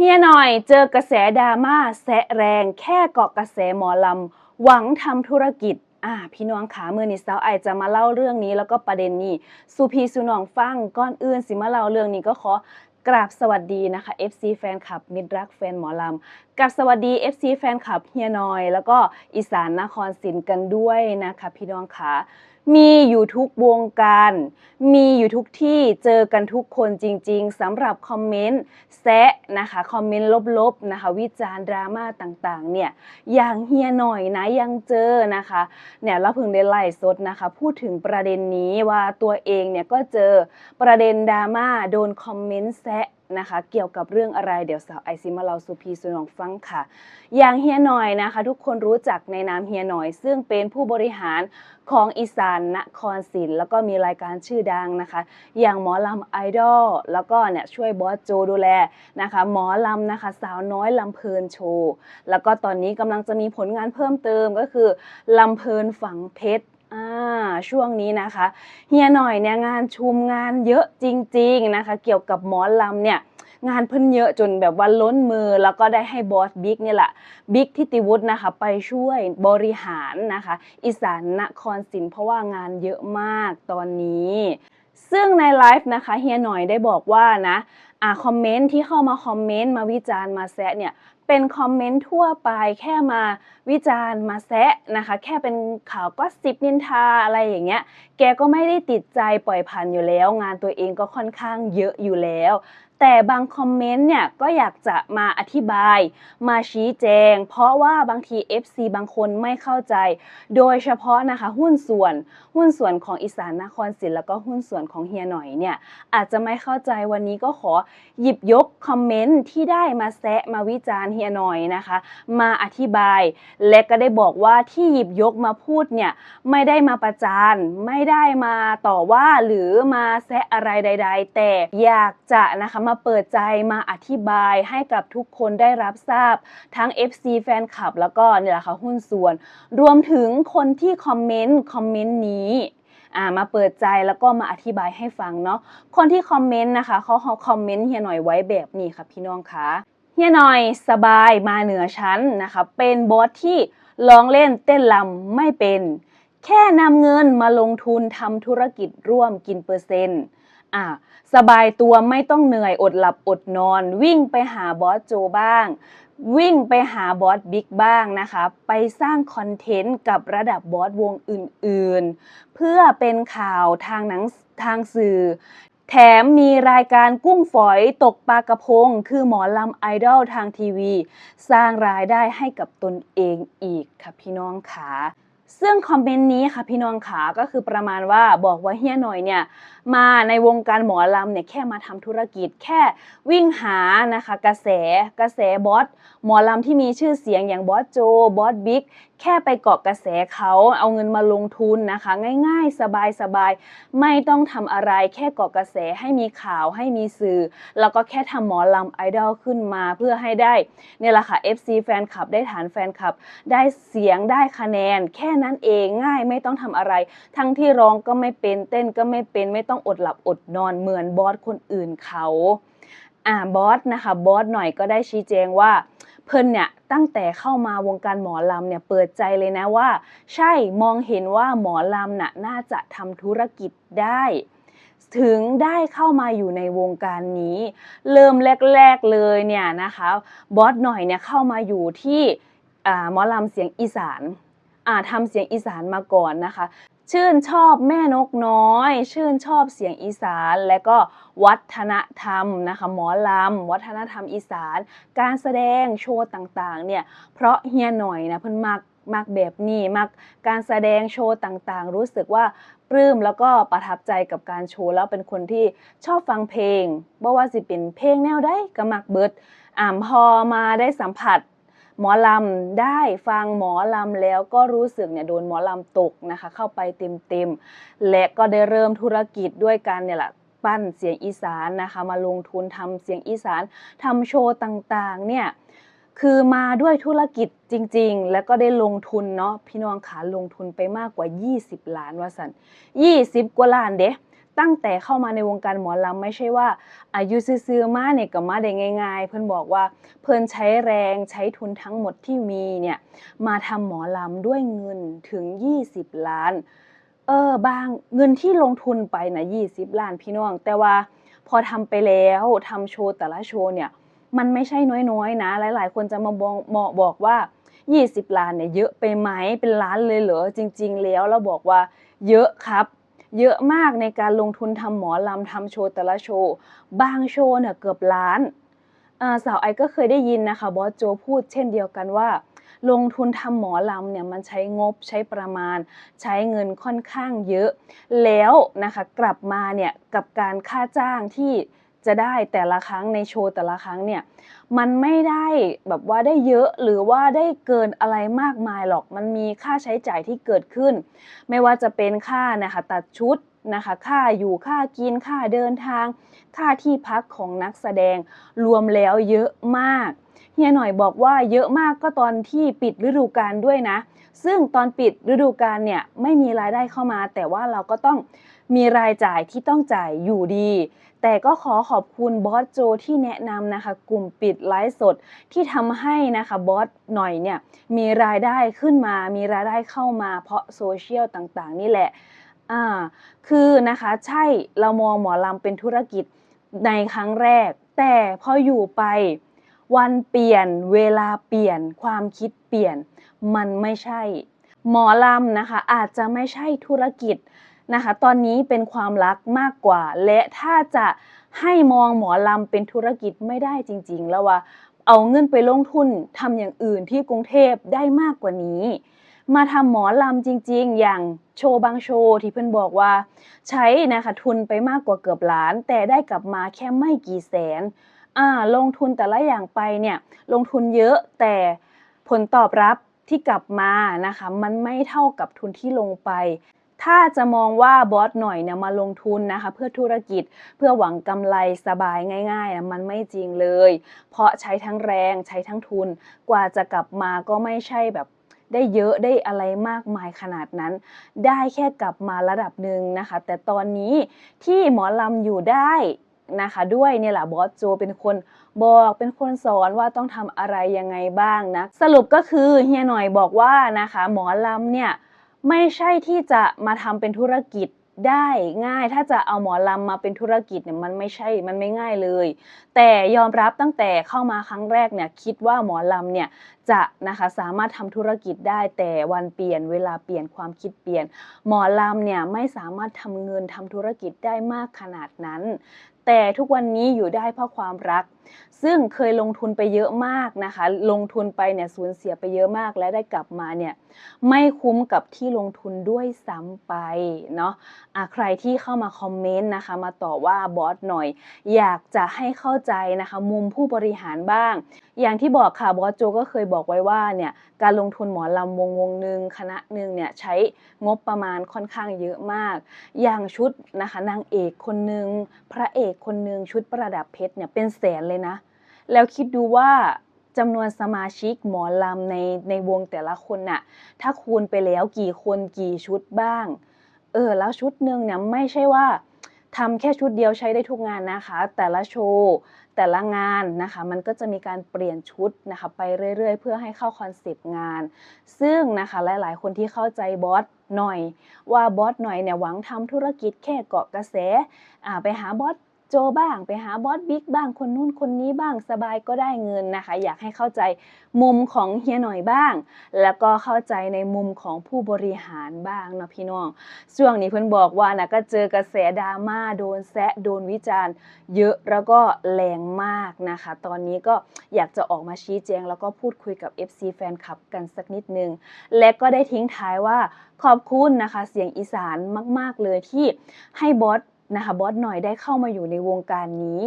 เฮียหน่อยเจอกระแสดราม่าแสะแรงแค่เกาะกระแสหมอลำ หวังทำธุรกิจ อ่า พี่น้องขามือนี่สาวไอจะมาเล่าเรื่องนี้แล้วก็ประเด็นนี้สุพีสุนองฟังก้อนอื่นสิมาเล่าเรื่องนี้ก็ขอกราบสวัสดีนะคะ FC แฟนคลับมิตรรักแฟนหมอลำ กับสวัสดี FC แฟนคลับเฮียหน่อย แล้วก็อีสานนครศรีกันด้วยนะคะพี่น้องขามีอยู่ทุกวงการ มีอยู่ทุกที่เจอกันทุกคนจริง ๆสำหรับคอมเมนต์แซะนะคะคอมเมนต์ลบๆนะคะวิจารณ์ดราม่าต่างๆเนี่ยอย่างเฮียหน่อยนะยังเจอนะคะเนี่ยเราเพิ่งได้ไล่สดนะคะพูดถึงประเด็นนี้ว่าตัวเองเนี่ยก็เจอประเด็นดราม่าโดนคอมเมนต์แซะ นะคะ เกี่ยวกับเรื่องอะไรเดี๋ยวสาวไอซิมาเราสุพีสุนองฟังค่ะ อย่างเฮียหน่อยนะคะ ทุกคนรู้จักในนามเฮียหน่อย ซึ่งเป็นผู้บริหารของอีสานนครศรีแล้วก็มีรายการชื่อดังนะคะ อย่างหมอลำไอดอลแล้วก็เนี่ยช่วยบอสโจดูแลนะคะ หมอลำนะคะ สาวน้อยลำเพลินโชว์แล้วก็ตอนนี้กำลังจะมีผลงานเพิ่มเติมก็คือลำเพลินฝังเพชรอ่าช่วงนี้นะคะ เฮียหน่อยเนี่ยงานชุมงานเยอะจริง ๆนะคะ เกี่ยวกับหมอลำเนี่ย งานเพิ่นเยอะจนแบบว่าล้นมือ แล้วก็ได้ให้บอสบิ๊กเนี่ยแหละบิ๊กทิติวุฒินะคะไปช่วยบริหารนะคะ อีสานนครศรีเพราะว่างานเยอะมากตอนนี้ซึ่งในไลฟ์นะคะเฮียหน่อยได้บอกว่านะอ่าคอมเมนต์ที่เข้ามาคอมเมนต์มาวิจารณ์มาแซะเนี่ยเป็นคอมเมนต์ทั่วไปแค่มาวิจารณ์มาแซะนะคะ แค่เป็นข่าวก็สิบนินทาอะไรอย่างเงี้ย แกก็ไม่ได้ติดใจปล่อยผ่านอยู่แล้ว งานตัวเองก็ค่อนข้างเยอะอยู่แล้ว แต่บางคอมเมนต์เนี่ยก็อยากจะมาอธิบาย มาชี้แจง เพราะว่าบางที FC บางคนไม่เข้าใจ โดยเฉพาะนะคะหุ้นส่วน หุ้นส่วนของอีสานนครศรีแล้วก็หุ้นส่วนของเฮียหน่อยเนี่ยอาจจะไม่เข้าใจวันนี้ก็ขอหยิบยกคอมเมนต์ที่ได้มาแซะมาวิจารณ์เฮียหน่อยนะคะ มาอธิบาย และก็ได้บอกว่าที่หยิบยกมาพูดเนี่ยไม่ได้มาประจานไม่ได้มาต่อว่าหรือมาแซะอะไรใด ๆ แต่อยากจะนะคะมาเปิดใจมาอธิบายให้กับทุกคนได้รับทราบ ทั้ง FC แฟนคลับ แล้วก็เนี่ยแหละค่ะหุ้นส่วน รวมถึงคนที่คอมเมนต์คอมเมนต์นี้อ่ามาเปิดใจแล้วก็มาอธิบายให้ฟังเนาะคนที่คอมเมนต์นะคะเขาคอมเมนต์เฮียหน่อยไว้แบบนี้ค่ะพี่น้องคะเฮียหน่อยสบายมาเหนือชั้นนะคะเป็นบอสที่ร้องเล่นเต้นลำไม่เป็น แค่นำเงินมาลงทุนทำธุรกิจร่วมกินเปอร์เซ็นต์อ่า สบายตัวไม่ต้องเหนื่อยอดหลับอดนอน วิ่งไปหาบอสโจบ้าง วิ่งไปหาบอสบิ๊กบ้างนะคะ ไปสร้างคอนเทนต์กับระดับบอสวงอื่นๆ เพื่อเป็นข่าวทางหนังทางสื่อ แถมมีรายการกุ้งฝอยตกปลากระพง คือหมอลำไอดอลทางทีวี สร้างรายได้ให้กับตนเองอีกค่ะพี่น้องขา ซึ่งคอมเมนต์นี้ค่ะพี่น้องขาก็คือประมาณว่าบอกว่าเฮียหน่อยเนี่ยมาในวงการหมอลำเนี่ยแค่มาทำธุรกิจแค่วิ่งหานะคะกระแสกระแสบอสหมอลำที่มีชื่อเสียงอย่างบอสโจบอสบิ๊ก แค่ไปเกาะกระแสเขาเอาเงินมาลงทุนนะคะ ง่ายๆ สบายๆ ไม่ต้องทำอะไรแค่เกาะกระแสให้มีข่าวให้มีสื่อ แล้วก็แค่ทำหมอลำไอดอลขึ้นมาเพื่อให้ได้เนี่ยแหละค่ะ FC แฟนคลับได้ฐานแฟนคลับ ได้เสียงได้คะแนน แค่นั้นเองง่ายไม่ต้องทำอะไร ทั้งที่ร้องก็ไม่เป็นเต้นก็ไม่เป็นไม่ต้องอดหลับอดนอนเหมือนบอสคนอื่นเขาอ่าบอสนะคะบอสหน่อยก็ได้ชี้แจงว่า เพิ่นเนี่ยตั้งแต่เข้ามาวงการหมอลำเนี่ยเปิดใจเลยนะว่า ใช่มองเห็นว่าหมอลำน่ะน่าจะทำธุรกิจได้ถึงได้เข้ามาอยู่ในวงการนี้ เริ่มแรก ๆเลยเนี่ยนะคะบอสหน่อยเนี่ยเข้ามาอยู่ที่หมอลำเสียงอีสานทำเสียงอีสานมาก่อนนะคะ ชื่นชอบแม่นกน้อย ชื่นชอบเสียงอีสาน และก็วัฒนธรรมนะคะหมอลำวัฒนธรรมอีสาน การแสดงโชว์ต่างๆเนี่ยเพราะเฮียหน่อยนะเพิ่นมักมักแบบนี้มักการแสดงโชว์ต่างๆ รู้สึกว่าปลื้มแล้วก็ประทับใจกับการโชว์แล้วเป็นคนที่ชอบฟังเพลงบ่ว่าสิเป็นเพลงแนวใดก็มักเบิดอ่าพอมาได้สัมผัส หมอลำได้ฟังหมอลำแล้วก็รู้สึกเนี่ยโดนหมอลำตกนะคะ เข้าไปเต็มๆและก็ได้เริ่มธุรกิจด้วยกันเนี่ยแหละปั้นเสียงอีสานนะคะมาลงทุนทำเสียงอีสานทำโชว์ต่างๆเนี่ยคือมาด้วยธุรกิจจริง ๆ แล้วก็ได้ลงทุนเนาะพี่น้องขาลงทุนไปมากกว่า 20 ล้านว่าสัน20 กว่าล้านเด้ ตั้งแต่เข้ามาในวงการหมอลำไม่ใช่ว่า อายุซื่อมาเนี่ยก็มาได้ง่าย ๆ เพิ่อนบอกว่าเพิ่อนใช้แรงใช้ทุนทั้งหมดที่มีเนี่ยมาทำหมอลำด้วยเงินถึง 20 ล้าน เออบางเงินที่ลงทุนไปนะ20 ล้านพี่น้อง แต่ว่าพอทำไปแล้วทำโชว์แต่ละโชว์เนี่ยมันไม่ใช่น้อยๆ นะ หลายๆ คนจะมาบอกบอกว่า 20 ล้านเนี่ยเยอะไปไหมเป็นล้านเลยเหรอจริง ๆ แล้วเราบอกว่าเยอะครับ เยอะมากในการลงทุนทำหมอลำทำโชว์แต่ละโชว์ บางโชว์เนี่ยเกือบล้านอ่าสาวไอก็เคยได้ยินนะคะบอสโจพูดเช่นเดียวกันว่า ลงทุนทำหมอลำเนี่ยมันใช้งบใช้ประมาณ ใช้เงินค่อนข้างเยอะ แล้วนะคะกลับมาเนี่ยกับการค่าจ้างที่ จะได้แต่ละครั้งในโชว์แต่ละครั้งเนี่ยมันไม่ได้แบบว่าได้เยอะหรือว่าได้เกินอะไรมากมายหรอกมันมีค่าใช้จ่ายที่เกิดขึ้น ไม่ว่าจะเป็นค่านะคะตัดชุดนะคะค่าอยู่ค่ากินค่าเดินทาง ค่าที่พักของนักแสดงรวมแล้วเยอะมากเฮียหน่อยบอกว่าเยอะมากก็ตอนที่ปิดฤดูกาลด้วยนะ ซึ่งตอนปิดฤดูกาลเนี่ยไม่มีรายได้เข้ามา แต่ว่าเราก็ต้องมีรายจ่ายที่ต้องจ่ายอยู่ดี แต่ก็ขอขอบคุณบอสโจที่แนะนำนะคะ กลุ่มปิดไลฟ์สดที่ทำให้นะคะบอสหน่อยเนี่ยมีรายได้ขึ้นมา มีรายได้เข้ามาเพราะโซเชียลต่างๆ นี่แหละอ่าคือนะคะใช่เรามองหมอลำเป็นธุรกิจในครั้งแรก แต่พออยู่ไป วันเปลี่ยน เวลาเปลี่ยน ความคิดเปลี่ยน มันไม่ใช่ หมอลำนะคะ อาจจะไม่ใช่ธุรกิจนะคะ ตอนนี้เป็นความรักมากกว่า และถ้าจะให้มองหมอลำเป็นธุรกิจไม่ได้จริง ๆ แล้วว่า เอาเงินไปลงทุนทำอย่างอื่นที่กรุงเทพได้มากกว่านี้ มาทำหมอลำจริง ๆ อย่างโชว์บางโชว์ที่เพื่อนบอกว่า ใช้นะคะทุนไปมากกว่าเกือบล้าน แต่ได้กลับมาแค่ไม่กี่แสน อ่าลงทุนแต่ละอย่างไปเนี่ยลงทุนเยอะแต่ผลตอบรับที่กลับมานะคะมันไม่เท่ากับทุนที่ลงไป ถ้าจะมองว่าบอสหน่อยเนี่ยมาลงทุนนะคะ เพื่อธุรกิจเพื่อหวังกำไรสบายง่ายๆนะมันไม่จริงเลย เพราะใช้ทั้งแรงใช้ทั้งทุน กว่าจะกลับมาก็ไม่ใช่แบบได้เยอะได้อะไรมากมายขนาดนั้น ได้แค่กลับมาระดับหนึ่งนะคะ แต่ตอนนี้ที่หมอลำอยู่ได้ นะคะ ด้วยเนี่ยแหละบอสโจเป็นคนบอกเป็นคนสอนว่าต้องทำอะไรยังไงบ้างนะ สรุปก็คือเฮียหน่อยบอกว่านะคะ หมอลำเนี่ยไม่ใช่ที่จะมาทำเป็นธุรกิจได้ง่ายถ้าจะเอาหมอลำมาเป็นธุรกิจเนี่ยมันไม่ใช่มันไม่ง่ายเลย แต่ยอมรับตั้งแต่เข้ามาครั้งแรกเนี่ยคิดว่าหมอลำเนี่ย จะนะคะสามารถทำธุรกิจได้แต่วันเปลี่ยนเวลาเปลี่ยนความคิดเปลี่ยน หมอลำเนี่ยไม่สามารถทำเงินทำธุรกิจได้มากขนาดนั้น แต่ทุกวันนี้อยู่ได้เพราะความรัก ซึ่งเคยลงทุนไปเยอะมากนะคะ ลงทุนไปเนี่ยสูญเสียไปเยอะมากและได้กลับมาเนี่ยไม่คุ้มกับที่ลงทุนด้วยซ้ำไปเนาะอะใครที่เข้ามาคอมเมนต์นะคะ มาต่อว่าบอสหน่อย อยากจะให้เข้าใจนะคะ มุมผู้บริหารบ้าง อย่างที่บอกค่ะบอสโจก็เคยบอกอกไว้ว่าเนี่ยการลงทุนหมอลำวงวงหนึ่งคณะหนึ่งเนี่ยใช้งบประมาณค่อนข้างเยอะมาก อย่างชุดนะคะนางเอกคนหนึ่งพระเอกคนหนึ่งชุดประดับเพชรเนี่ยเป็นแสนเลยนะ แล้วคิดดูว่าจำนวนสมาชิกหมอลำในในวงแต่ละคนน่ะถ้าคูณไปแล้วกี่คนกี่ชุดบ้าง เออแล้วชุดหนึ่งเนี่ยไม่ใช่ว่าทำแค่ชุดเดียวใช้ได้ทุกงานนะคะ แต่ละโชว์ แต่ละงานนะคะมันก็จะมีการเปลี่ยนชุดนะคะไปเรื่อยๆ เพื่อให้เข้าคอนเซปต์งาน ซึ่งนะคะหลายๆ คนที่เข้าใจบอสหน่อย ว่าบอสหน่อยเนี่ยหวังทำธุรกิจแค่เกาะกระแสไปหาบอส โจบ้างไปหาบอสบิ๊กบ้างคนนู้นคนนี้บ้างสบายก็ได้เงินนะคะ อยากให้เข้าใจมุมของเฮียหน่อยบ้าง แล้วก็เข้าใจในมุมของผู้บริหารบ้างเนาะพี่น้องช่วงนี้เพิ่อนบอกว่านะก็เจอกระแสดราม่าโดนแซะโดนวิจารณ์ เยอะแล้วก็แรงมากนะคะ ตอนนี้ก็อยากจะออกมาชี้แจง แล้วก็พูดคุยกับ FC แฟนคลับกันสักนิดนึงและก็ได้ทิ้งท้ายว่าขอบคุณนะคะ เสียงอีสานมาก ๆ เลยที่ให้บอส นะคะบอสหน่อยได้เข้ามาอยู่ในวงการนี้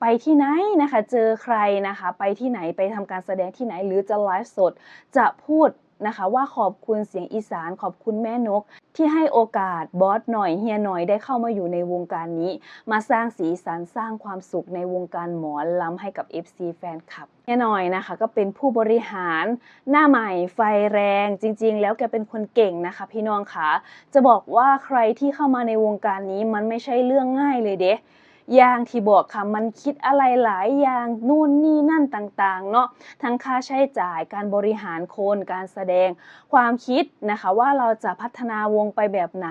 ไปที่ไหนนะคะ เจอใครนะคะ ไปที่ไหนไปทำการแสดงที่ไหนหรือจะไลฟ์สด จะพูด นะคะ ว่าขอบคุณเสียงอีสานขอบคุณแม่นก ที่ให้โอกาสบอสหน่อยเฮียหน่อยได้เข้ามาอยู่ในวงการนี้ มาสร้างสีสันสร้างความสุขในวงการหมอลำให้กับ FC แฟนคลับเฮียหน่อยนะคะ ก็เป็นผู้บริหารหน้าใหม่ไฟแรงจริง ๆ แล้วแกเป็นคนเก่งนะคะ พี่น้องคะจะบอกว่าใครที่เข้ามาในวงการนี้มันไม่ใช่เรื่องง่ายเลยเด้ อย่างที่บอกค่ะมันคิดอะไรหลายอย่างนู่นนี่นั่นต่างๆเนาะทั้งค่าใช้จ่ายการบริหารคนการแสดงความคิดนะคะว่าเราจะพัฒนาวงไปแบบไหน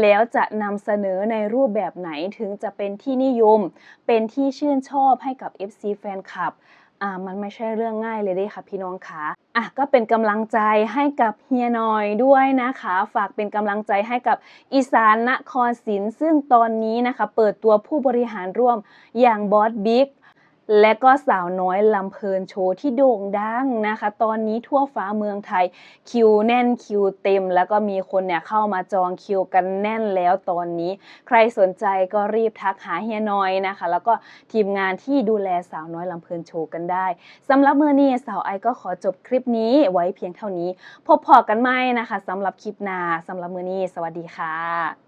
แล้วจะนำเสนอในรูปแบบไหนถึงจะเป็นที่นิยม เป็นที่ชื่นชอบให้กับ FC แฟนคลับ อ่ามันไม่ใช่เรื่องง่ายเลยเด้ค่ะพี่น้องคะอะก็เป็นกำลังใจให้กับเฮียหน่อยด้วยนะคะ ฝากเป็นกำลังใจให้กับอีสานนครศิลป์ซึ่งตอนนี้นะคะ เปิดตัวผู้บริหารร่วมอย่างบอสบิ๊ก และก็สาวน้อยลำเพลินโชว์ที่โด่งดังนะคะ ตอนนี้ทั่วฟ้าเมืองไทยคิวแน่นคิวเต็ม แล้วก็มีคนเนี่ยเข้ามาจองคิวกันแน่นแล้วตอนนี้ ใครสนใจก็รีบทักหาเฮียน้อยนะคะ แล้วก็ทีมงานที่ดูแลสาวน้อยลำเพลินโชว์กันได้สำหรับเมื่อนี้สาวไอก็ขอจบคลิปนี้ไว้เพียงเท่านี้ พบพอกันไหมนะคะสำหรับคลิปหน้าสำหรับเมื่อนี้ สวัสดีค่ะ